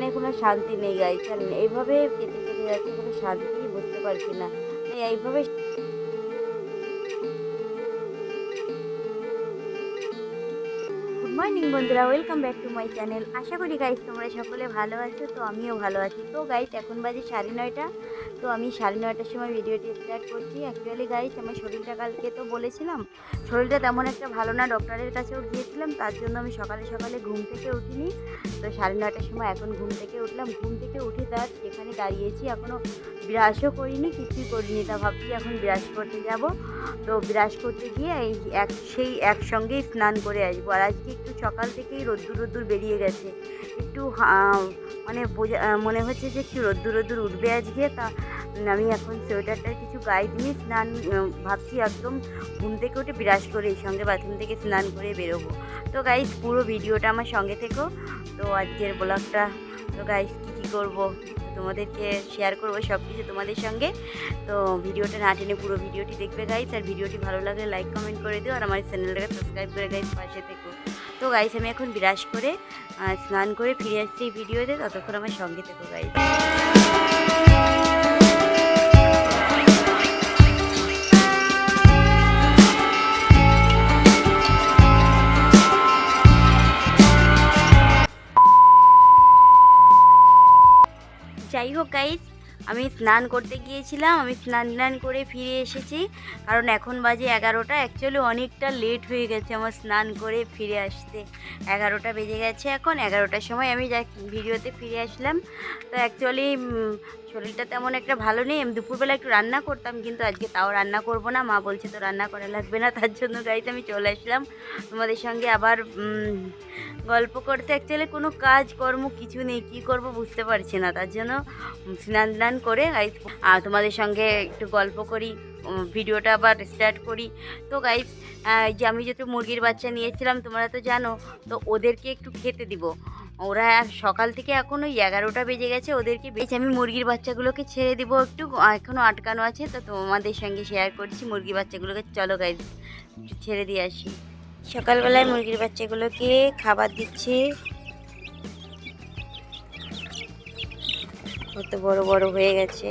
মানে কোনো শান্তি নেই গাইস আর এইভাবে কেটে কেটে যাচ্ছে কোনো শান্তি বুঝতে পারছি না। এইভাবে মর্নিং বন্ধুরা। Welcome back to my channel আশা করি গাইজ তোমরা সকলে ভালো আছো, তো আমিও ভালো আছি। তো গাইজ এখন বাজে সাড়ে নয়টা। তো আমি সাড়ে নয়টার সময় ভিডিওটি স্টার্ট করছি। অ্যাকচুয়ালি গাইস আমার শরীরটা কালকে তো বলেছিলাম, শরীরটা তেমন একটা ভালো না ডক্টরের কাছেও গিয়েছিলাম, তার জন্য আমি সকালে সকালে ঘুম থেকে উঠিনি। তো সাড়ে নয়টার সময় এখন ঘুম থেকে উঠলাম। ঘুম থেকে উঠে তার এখানে দাঁড়িয়েছি এখনও ব্রাশও করিনি, কিছুই করিনি, তা ভাবছি এখন ব্রাশ করতে যাব। তো ব্রাশ করতে গিয়ে এই এক, সেই একসঙ্গেই স্নান করে আসব। আর আজকে একটু সকাল থেকেই রোদ্দুর রোদ্দুর বেরিয়ে গেছে। একটু মানে বোঝা মনে হচ্ছে যে একটু রোদ্দুর রোদ্দুর উঠবে আজকে। তা আমি এখন সোয়েটারটার কিছু গায়ে দিয়ে স্নান ভাবছি একদম ঘুম থেকে উঠে বিরাজ করে এই সঙ্গে বাথরুম থেকে স্নান করে বেরোবো। তো গাইস পুরো ভিডিওটা আমার সঙ্গে থেকো। তো আজকের ব্লগটা, তো গাইস কী কী করব? তোমাদেরকে শেয়ার করব সব কিছু তোমাদের সঙ্গে। তো ভিডিওটা না টেনে পুরো ভিডিওটি দেখবে গাইস আর ভিডিওটি ভালো লাগলে লাইক কমেন্ট করে দিও। আর আমার চ্যানেলটাকে সাবস্ক্রাইব করে গাইস পাশে থেকো। তো গাইস আমি এখন বিরাজ করে স্নান করে ফিরে আসছি এই ভিডিওতে। ততক্ষণ আমার সঙ্গে থেকো গাইস যাই হোক গাইস আমি স্নান করতে গিয়েছিলাম, আমি স্নান টান করে ফিরে এসেছি। কারণ এখন বাজে এগারোটা অ্যাকচুয়ালি অনেকটা লেট হয়ে গেছে আমার স্নান করে ফিরে আসতে। এগারোটা বেজে গেছে এখন, এগারোটার সময় আমি যা ভিডিওতে ফিরে আসলাম। তো অ্যাকচুয়ালি শরীরটা তেমন একটা ভালো নেই। আমি দুপুরবেলা একটু রান্না করতাম, কিন্তু আজকে তাও রান্না করব না। মা বলছে, তো রান্না করা লাগবে না। তার জন্য গাড়িতে আমি চলে আসলাম। তোমাদের সঙ্গে আবার গল্প করতে অ্যাকচুয়ালি কোনো কাজ, কর্ম কিছু নেই। কী করব বুঝতে পারছি না। তার জন্য স্নান টান করে গাইজ তোমাদের সঙ্গে একটু গল্প করি ভিডিওটা আবার স্টার্ট করি। তো গাইজ যে আমি যেহেতু মুরগির বাচ্চা নিয়েছিলাম, তোমরা তো জানো, তো ওদেরকে একটু খেতে দিব। ওরা সকাল থেকে এখন ওই এগারোটা বেজে গেছে, ওদেরকে বেশ আমি মুরগির বাচ্চাগুলোকে ছেড়ে দিব একটু। এখনও আটকানো আছে, তো তোমাদের সঙ্গে শেয়ার করছি মুরগির বাচ্চাগুলোকে। চলো গাই ছেড়ে দিয়ে আসি। সকালবেলায় মুরগির বাচ্চাগুলোকে খাবার দিচ্ছি। কত বড় বড় হয়ে গেছে।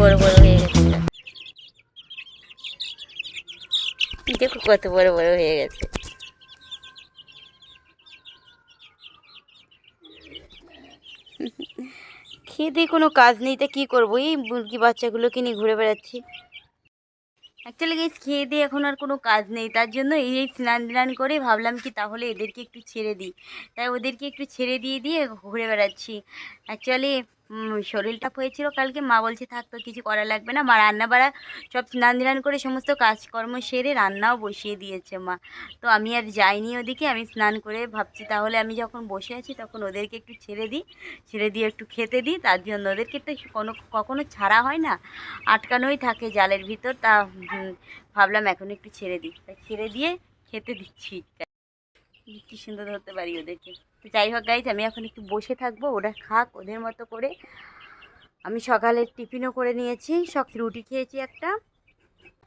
বড় বড় হয়ে গেছে। দেখো কত বড় বড় হয়ে গেছে। দিয়ে কোনো কাজ নেই, তা কী করব? এই মুরগি বাচ্চাগুলোকে নিয়ে ঘুরে বেড়াচ্ছি। অ্যাকচুয়ালি গাইস খেয়ে দিয়ে এখন আর কোনো কাজ নেই, তার জন্য এই এই স্নান টান করে ভাবলাম কি তাহলে এদেরকে একটু ছেড়ে দিই। তাই ওদেরকে একটু ছেড়ে দিয়ে দিয়ে ঘুরে বেড়াচ্ছি। অ্যাকচুয়ালি শরীরটা হয়েছিল কালকে, মা বলছে, থাক তো কিছু করা লাগবে না। মা রান্না বাড়া সব স্নান টান করে সমস্ত কাজকর্ম সেরে রান্নাও বসিয়ে দিয়েছে মা। তো আমি আর যাইনি ওদিকে, আমি স্নান করে ভাবছি তাহলে আমি যখন বসে আছি তখন ওদেরকে একটু ছেড়ে দিই, ছেড়ে দিয়ে একটু খেতে দিই, তার জন্য ওদেরকে তো কোনো, কখনো ছাড়া হয় না, আটকানোই থাকে জালের ভিতর, তা ভাবলাম এখন একটু ছেড়ে দিই। তাই ছেড়ে দিয়ে খেতে দিচ্ছি। কি সুন্দর ধরতে পারি ওদেরকে। তো যাই হোক গাইজ আমি এখন একটু বসে থাকব, ওরা খাক, ওদের মতো করে। আমি সকালে টিফিনও করে নিয়েছি সব রুটি খেয়েছি একটা,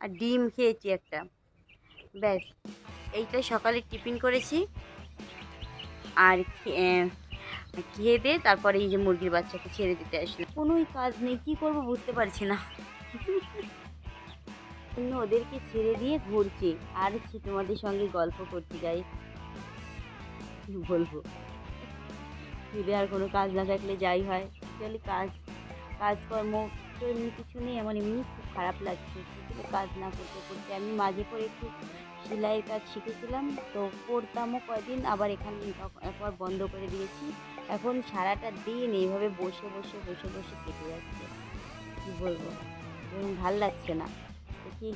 আর ডিম খেয়েছি একটা। ব্যাস এইটাই সকালে টিফিন করেছি। আর খেয়ে দিয়ে তারপরে এই যে মুরগির বাচ্চাকে ছেড়ে দিতে আসলে কোনোই কাজ নেই, কী করব বুঝতে পারছি না। ওদেরকে ছেড়ে দিয়ে ঘুরছি, আর তোমাদের সঙ্গে গল্প করতে যাই। বলব? খিদে আর কোনো কাজ না থাকলে যাই হয়। অ্যাকচুয়ালি কাজ, কাজকর্ম তো এমনি কিছু নেই, আমার এমনি খুব খারাপ লাগছে। কাজ না করতে করতে আমি মাঝে পরে একটু সেলাইয়ের কাজ শিখেছিলাম, তো করতামও কয়দিন, আবার এখানে একবার বন্ধ করে দিয়েছি। এখন সারাটা দিন এইভাবে বসে বসে বসে বসে কেটে যাচ্ছে। কী বলব? এবং ভালো লাগছে না। দেখি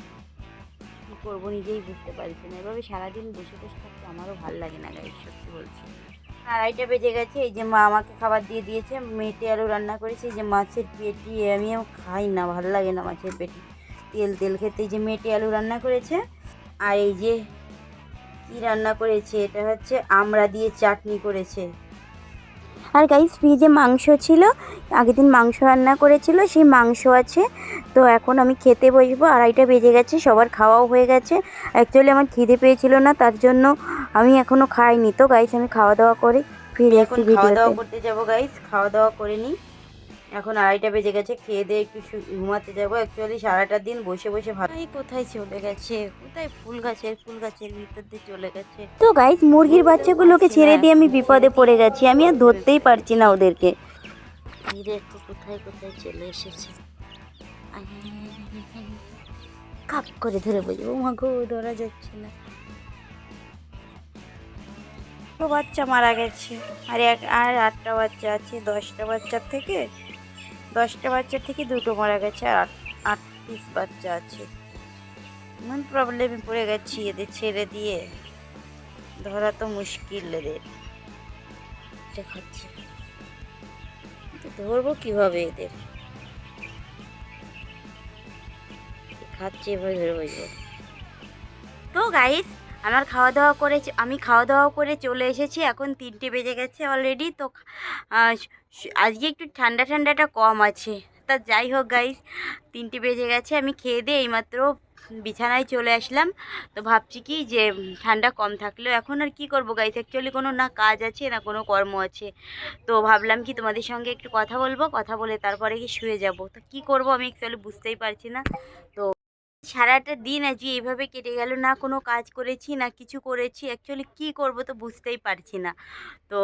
কী করব নিজেই বুঝতে পারছি না। এভাবে সারাদিন বসে বসে থাকতে আমারও ভালো লাগে না গাইস সত্যি বলছি। আড়াইটা বেজে গেছে, এই যে মা আমাকে খাবার দিয়ে দিয়েছে, মেটে আলু রান্না করেছে যে মাছের পেটি আমিও খাই না, ভালো লাগে না মাছের পেটি। তেল তেল খেতে, এই যে মেটে আলু রান্না করেছে, আর এই যে কি রান্না করেছে, এটা হচ্ছে আমড়া দিয়ে চাটনি করেছে। আর গাইস ফ্রিজে মাংস ছিল, আগের দিন মাংস রান্না করেছিল, সেই মাংস আছে, তো এখন আমি খেতে বসবো, আড়াইটা বেজে গেছে, সবার খাওয়াও হয়ে গেছে। অ্যাকচুয়ালি আমার খিদে পেয়েছিল না, তার জন্য আমি এখনও খাইনি। তো গাইস আমি খাওয়া দাওয়া করে ফিরে আসছি খাওয়া দাওয়া করতে যাব গাইস খাওয়া দাওয়া করে নিই এখন আড়াইটা বেজে গেছে খেয়ে দিয়ে একটু ঘুমাতে যাব। অ্যাকচুয়ালি সারাটা দিন বসে বসে এই কোথায় চলে গেছে? কোথায় ফুল গাছের ফুল গাছের ভিতর দিয়ে চলে গেছে? তো গাইস মুরগির বাচ্চাগুলোকে ছেড়ে দিয়ে আমি বিপদে পড়ে গেছি। আমি আর ধরতেই পারছি না ওদেরকে। দেখো কোথায় কোথায় চলে এসেছে? কাপ করে ধরে বলব মা গো ধরা যাচ্ছে না। বাচ্চা মারা গেছে। আর এক, আর আটটা বাচ্চা আছে, দশটা বাচ্চার থেকে, দশটা বাচ্চার থেকে দুটো মারা গেছে, আর আট আট পিস বাচ্চা আছে। এমন প্রবলেমে পড়ে গেছি এদের ছেড়ে দিয়ে। ধরা তো মুশকিল এদের। এটা খাচ্ছে। ধরবো কীভাবে এদের? খাচ্ছে এভাবে ধরে বসবো। তো গাইস আমার খাওয়া দাওয়া করে আমি খাওয়া দাওয়া করে চলে এসেছি, এখন তিনটে বেজে গেছে অলরেডি তো আজকে একটু ঠান্ডা ঠান্ডাটা কম আছে। তা যাই হোক গাইস তিনটে বেজে গেছে, আমি খেয়ে দিয়ে এইমাত্র বিছানায় চলে আসলাম। তো ভাবছি কি যে ঠান্ডা কম থাকলেও এখন আর কি করব গাইস অ্যাকচুয়ালি কোনো না কাজ আছে, না কোনো কর্ম আছে। তো ভাবলাম কি তোমাদের সঙ্গে একটু কথা বলব, কথা বলে তারপরে কি শুয়ে যাব। তো কি করব আমি অ্যাকচুয়ালি বুঝতেই পারছি না। তো সারাটা দিন আজ এইভাবে কেটে গেল, না কোনো কাজ করেছি, না কিছু করেছি অ্যাকচুয়ালি কি করব তো বুঝতেই পারছি না। তো,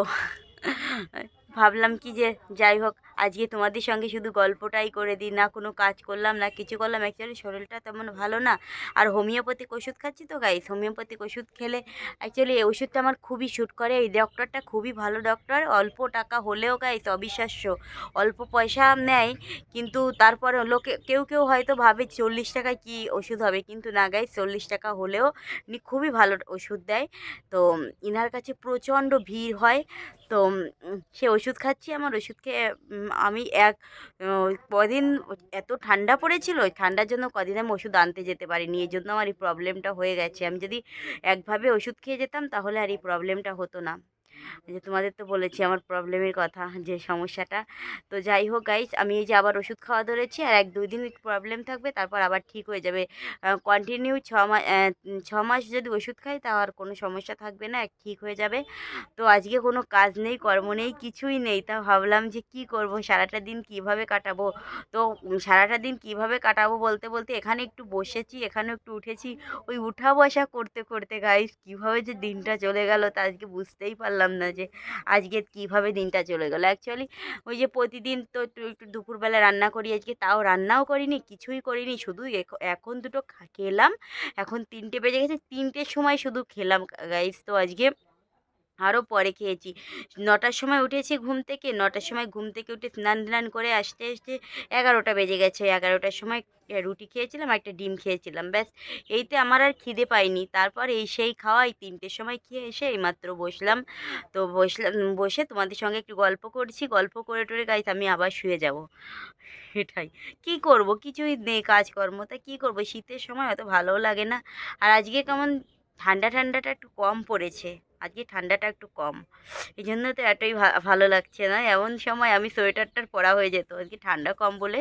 ভাবলাম কি যে যাই হোক আজকে তোমাদের সঙ্গে শুধু গল্পটাই করে দিই, না কোনো কাজ করলাম, না কিছু করলাম। অ্যাকচুয়ালি শরীরটা তেমন ভালো না। আর হোমিওপ্যাথিক ওষুধ খাচ্ছি তো গাইস হোমিওপ্যাথিক ওষুধ খেলে অ্যাকচুয়ালি এই ওষুধটা আমার খুবই শ্যুট করে। এই ডক্টরটা খুবই ভালো ডক্টর অল্প টাকা হলেও গাইস অবিশ্বাস্য। অল্প পয়সা নেয়, কিন্তু তারপরে লোকে, কেউ কেউ হয়তো ভাবে চল্লিশ টাকায় কি ওষুধ হবে, কিন্তু না গাইস চল্লিশ টাকা হলেও উনি খুবই ভালো ওষুধ দেয়। তো ইনার কাছে প্রচণ্ড ভিড় হয়। তো সে ওষুধ খাচ্ছি, আমার ওষুধ খেয়ে আমি এক কদিন এত ঠান্ডা পড়েছিল, ঠান্ডার জন্য কদিন আমি ওষুধ আনতে যেতে পারিনি। এই জন্য আমার এই প্রবলেমটা হয়ে গেছে। আমি যদি একভাবে ওষুধ খেয়ে যেতাম, তাহলে আর এই প্রবলেমটা হতো না। যে তোমাদের তো বলেছি আমার প্রবলেমের কথা, যে সমস্যাটা। তো যাই হোক গাইস আমি এই যে আবার ওষুধ খাওয়া ধরেছি, আর এক দুই দিন প্রবলেম থাকবে, তারপর আবার ঠিক হয়ে যাবে। কন্টিনিউ ছ মাস ছ মাস যদি ওষুধ খাই, তা আর কোনো সমস্যা থাকবে না ঠিক হয়ে যাবে। তো আজকে কোনো কাজ নেই, কর্ম নেই, কিছুই নেই। তা ভাবলাম যে কি করব, সারাটা দিন কীভাবে কাটাবো? তো সারাটা দিন কীভাবে কাটাবো বলতে বলতে এখানে একটু বসেছি, এখানে একটু উঠেছি। ওই উঠা বসা করতে করতে গাইস কীভাবে যে দিনটা চলে গেল তা আজকে বুঝতেই পারলাম না যে, আজকে কীভাবে দিনটা চলে গেল? অ্যাকচুয়ালি ওই যে প্রতিদিন তো একটু একটু দুপুরবেলা রান্না করি, আজকে তাও রান্নাও করিনি, কিছুই করিনি, শুধু এখন দুটো খেলাম, এখন তিনটে বেজে গেছে, তিনটের সময় শুধু খেলাম গাইস তো আজকে আরও পরে খেয়েছি। নটার সময় উঠেছি ঘুম থেকে, নটার সময় ঘুম থেকে উঠে স্নান টান করে আসতে আসতে এগারোটা বেজে গেছে। এগারোটার সময় রুটি খেয়েছিলাম, একটা ডিম খেয়েছিলাম, ব্যাস। এইতে আমার আর খিদে পাইনি। তারপর এই সেই খাওয়াই তিনটের সময় খেয়ে এসে এইমাত্র বসলাম। তো বসলাম, বসে তোমাদের সঙ্গে একটু গল্প করছি। গল্প করে টরে গাইতে আমি আবার শুয়ে যাব। এটাই কি করব? কিছুই নেই কাজকর্ম তা কী করব? শীতের সময় অত ভালোও লাগে না। আর আজকে কেমন ঠান্ডা ঠান্ডাটা একটু কম পড়েছে। আজকে ঠান্ডাটা একটু কম। এই জন্য তো এতই ভালো লাগছে না। এমন সময় আমি সোয়েটারটার পরা হয়ে যেত। আজকে ঠান্ডা কম বলে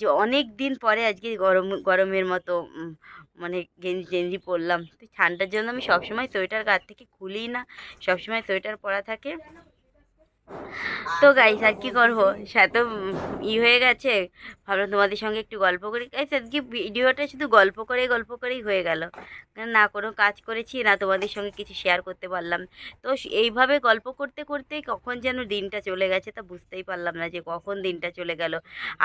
যে অনেক দিন পরে আজকে গরম, গরমের মতো মানে গেঞ্জি গেঞ্জি পরলাম। তো ঠান্ডার জন্য আমি সবসময় সোয়েটার গাছ থেকে খুলি না। সবসময় সোয়েটার পরা থাকে। তো গাইস আর কি করব? তো ই হয়ে গেছে। ভাবলাম তোমাদের সঙ্গে একটু গল্প করি। গাইস আজকে ভিডিওটা শুধু গল্প করেই গল্প করেই হয়ে গেল। না, কোনো কাজ করেছি, না তোমাদের সঙ্গে কিছু শেয়ার করতে পারলাম। তো এইভাবে গল্প করতে করতে কখন যেন দিনটা চলে গেছে তা বুঝতেই পারলাম না যে কখন দিনটা চলে গেল।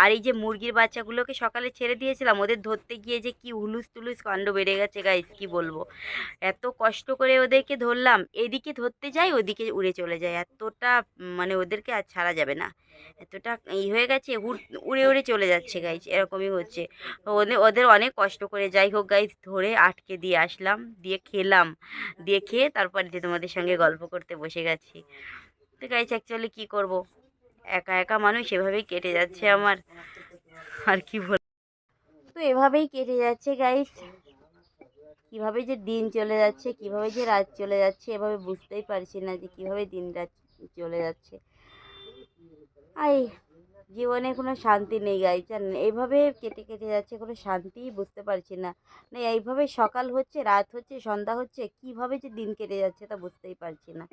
আর এই যে মুরগির বাচ্চাগুলোকে সকালে ছেড়ে দিয়েছিলাম, ওদের ধরতে গিয়ে যে কি হুলুস তুলুস কাণ্ড বেড়ে গেছে গাইস কি বলব? এত কষ্ট করে ওদেরকে ধরলাম, এদিকে ধরতে যাই, ওদিকে উড়ে চলে যায়। এতটা মানে ওদেরকে আর ছাড়া যাবে না। এতটা ই হয়ে গেছে উড়ে উড়ে চলে যাচ্ছে গাইজ এরকমই হচ্ছে। ওদের ওদের অনেক কষ্ট করে, যাই হোক গাইজ ধরে আটকে দিয়ে আসলাম, দিয়ে খেলাম। দিয়ে খেয়ে তারপর তোমাদের সঙ্গে গল্প করতে বসে গেছি। তো গাইজ অ্যাকচুয়ালি কী করব? একা একা মানুষ এভাবেই কেটে যাচ্ছে আমার। আর কি বল তো এভাবেই কেটে যাচ্ছে গাইস কীভাবে যে দিন চলে যাচ্ছে, কীভাবে যে রাত চলে যাচ্ছে, এভাবে বুঝতেই পারছি না যে কীভাবে দিন রাত চলে যাচ্ছে। আই, জীবনে কোনো শান্তি নেই গাই জানেন এইভাবে কেটে কেটে যাচ্ছে, কোনো শান্তিই বুঝতে পারছি না। না এইভাবে সকাল হচ্ছে, রাত হচ্ছে, সন্ধ্যা হচ্ছে, কীভাবে যে দিন কেটে যাচ্ছে তা বুঝতেই পারছি না।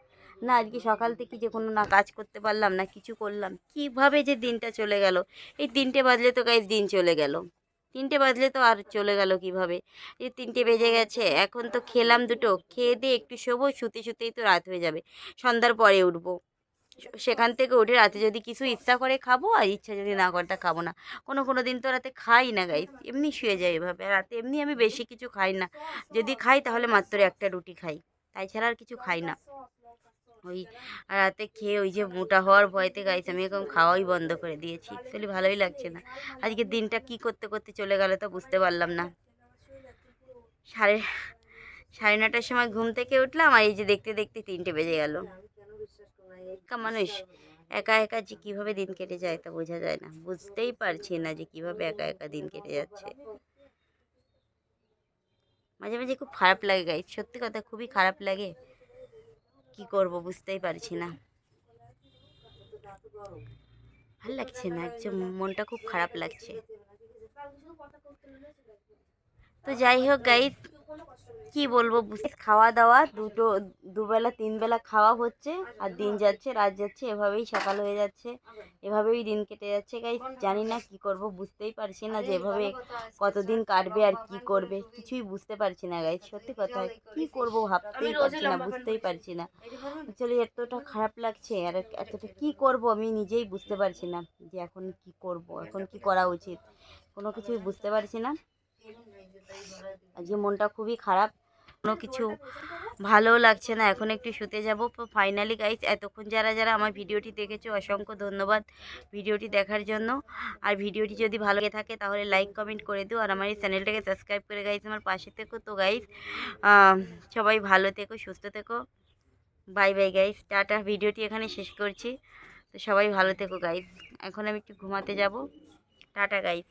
না, আজকে সকাল থেকে যে কোনো না কাজ করতে পারলাম, না কিছু করলাম, কীভাবে যে দিনটা চলে গেল? এই তিনটে বাজলে তো, গাইজ, দিন চলে গেল। তিনটে বাজলে তো আর চলে গেল কীভাবে? এই তিনটে বেজে গেছে, এখন তো খেলাম দুটো, খেয়ে দিয়ে একটু শোবো, শুতে শুতেই তো রাত হয়ে যাবে, সন্ধ্যার পরে উঠবো। সেখান থেকে উঠে রাতে যদি কিছু ইচ্ছা করে খাব, আর ইচ্ছা যদি না করে তা খাব না। কোনো কোনো দিন তো রাতে খাই না গাই এমনি শুয়ে যাই এভাবে রাতে এমনি আমি বেশি কিছু খাই না। যদি খাই তাহলে মাত্র একটা রুটি খাই, তাই ছাড়া আর কিছু খাই না। ওই রাতে খেয়ে ওই যে মোটা হওয়ার ভয়তে গাইছে আমি এখন খাওয়াই বন্ধ করে দিয়েছি। অ্যাকচুয়ালি ভালোই লাগছে না। আজকে দিনটা কি করতে করতে চলে গেল তো বুঝতে পারলাম না। সাড়ে সাড়ে নটার সময় ঘুম থেকে উঠলাম আর এই যে দেখতে দেখতে তিনটে বেজে গেল। একা মানুষ, একা একা যে কীভাবে দিন কেটে যায় তা বোঝা যায় না। বুঝতেই পারছি না যে কীভাবে একা একা দিন কেটে যাচ্ছে। মাঝে মাঝে খুব খারাপ লাগে গাই সত্যি কথা খুবই খারাপ লাগে। কি করব বুঝতেই পারছি না। ভালো লাগছে না একদম মনটা খুব খারাপ লাগছে। তো যাই হোক গাইস কি বলব খাওয়া দাওয়া দুটো, দুবেলা তিন বেলা খাওয়া হচ্ছে, আর দিন যাচ্ছে, রাত যাচ্ছে, এভাবেই সকাল হয়ে যাচ্ছে, এভাবেই দিন কেটে যাচ্ছে গাইস জানি না কি করব, বুঝতেই পারছি না যে এভাবে কতদিন কাটবে আর কি করবে, কিছুই বুঝতে পারছি না গাইস সত্যি কথা, কি করব ভাবতেই পারছি না, বুঝতেই পারছি না। অ্যাকচুয়ালি এতটা খারাপ লাগছে, আর এতটা কি করব আমি নিজেই বুঝতে পারছি না, যে এখন কি করব, এখন কি করা উচিত, কোনো কিছুই বুঝতে পারছি না। আজকে মনটা খুবই খারাপ। কোনো কিছু ভালোও লাগছে না। এখন একটু শুতে যাব। ফাইনালি গাইস এতক্ষণ যারা যারা আমার ভিডিওটি দেখেছ, অসংখ্য ধন্যবাদ ভিডিওটি দেখার জন্য। আর ভিডিওটি যদি ভালো লেগে থাকে, তাহলে লাইক কমেন্ট করে দিও। আর আমার এই চ্যানেলটাকে সাবস্ক্রাইব করে গাইস আমার পাশে থেকো। তো গাইস সবাই ভালো থেকো, সুস্থ থেকো। Bye bye guys tata. ভিডিওটি এখানে শেষ করছি। তো সবাই ভালো থেকো গাইস এখন আমি একটু ঘুমাতে যাব। Tata guys